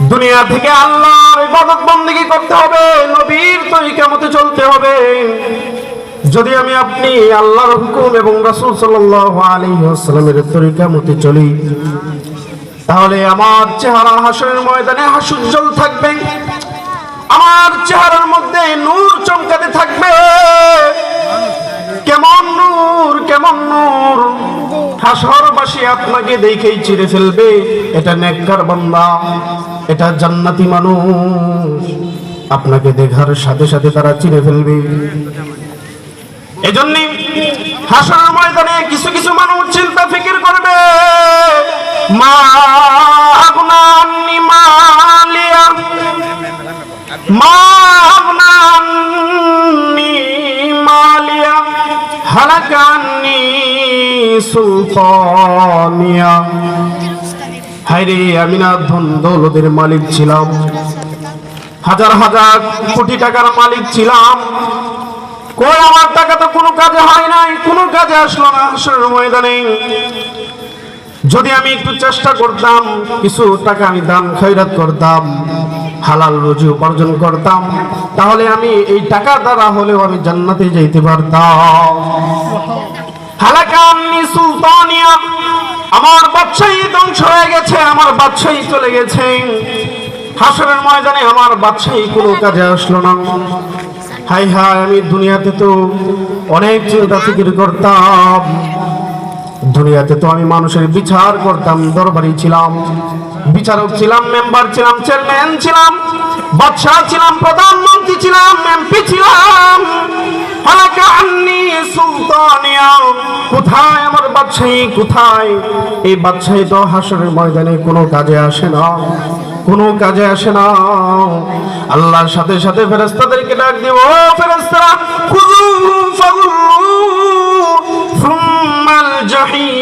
দুনিয়া থেকে আল্লাহর ইবাদত করতে হবে, নবীর তরিকা মতে চলতে হবে। যদি আমি আপনি আল্লাহর হুকুম এবং রাসূল সাল্লাল্লাহু আলাইহি ওয়াসাল্লামের তরিকা মতে চলি, তাহলে আমার চেহারা হাসরের ময়দানে হাসুজ্জ্বল থাকবে। আমার চেহারার মধ্যে নূর চমকাতে থাকবে। কেমন নূর কেমন নূর? হাসরবাসী আপনাকে দেখেই চিড়ে ফেলবে। এটা নেককার বান্দা, এটা জান্নাতি মানুষ। আপনাকে দেখার সাথে সাথে তারা চিড়ে ফেলবে। এজন্য হাসরের ময়দানে কিছু কিছু মানুষ চিন্তা, ফিকির করবে। মা আগনানি মালিয়া, মা আগনানি মালিয়া, হালাকানি সুলতানিয়া। হায়রে আমি না ধন দৌলতের মালিক ছিলাম। হাজার হাজার কোটি টাকার মালিক ছিলাম। কই আমার টাকা তো কোনো কাজে হয় নাই, কোনো কাজে আসলো না হাসরের ময়দানে। যদি আমি একটু চেষ্টা করতাম, কিছু টাকা আমি দান খৈরাত করতাম, হালাল রুজি উপার্জন করতাম, তাহলে আমি এই টাকা দ্বারা হলেও আমি জান্নাতে যাইতে পারতাম। সুলতানিয়া আমার বাদশাহী ধ্বংস হয়ে গেছে, আমার বাদশাহী চলে গেছে। হাসরের ময়দানে আমার বাদশাহী কোনো কাজে আসলো না। হাই হাই, আমি দুনিয়াতে তো অনেক চিন্তা ফিকির করতাম। দুনিয়াতে তো আমি মানুষের বিচার করতাম দরবারি ছিলাম। বিচারক ছিলাম, মেম্বার ছিলাম, চেয়ারম্যান ছিলাম, বাদশাহ ছিলাম, প্রধানমন্ত্রী ছিলাম, এমপি ছিলাম। ময়দানে কোনো কাজে আসে না, কোনো কাজে আসে না। আল্লাহর সাথে সাথে ফেরেস্তাদেরকে ডাক দিব ও ফেরেস্তারা জাহিম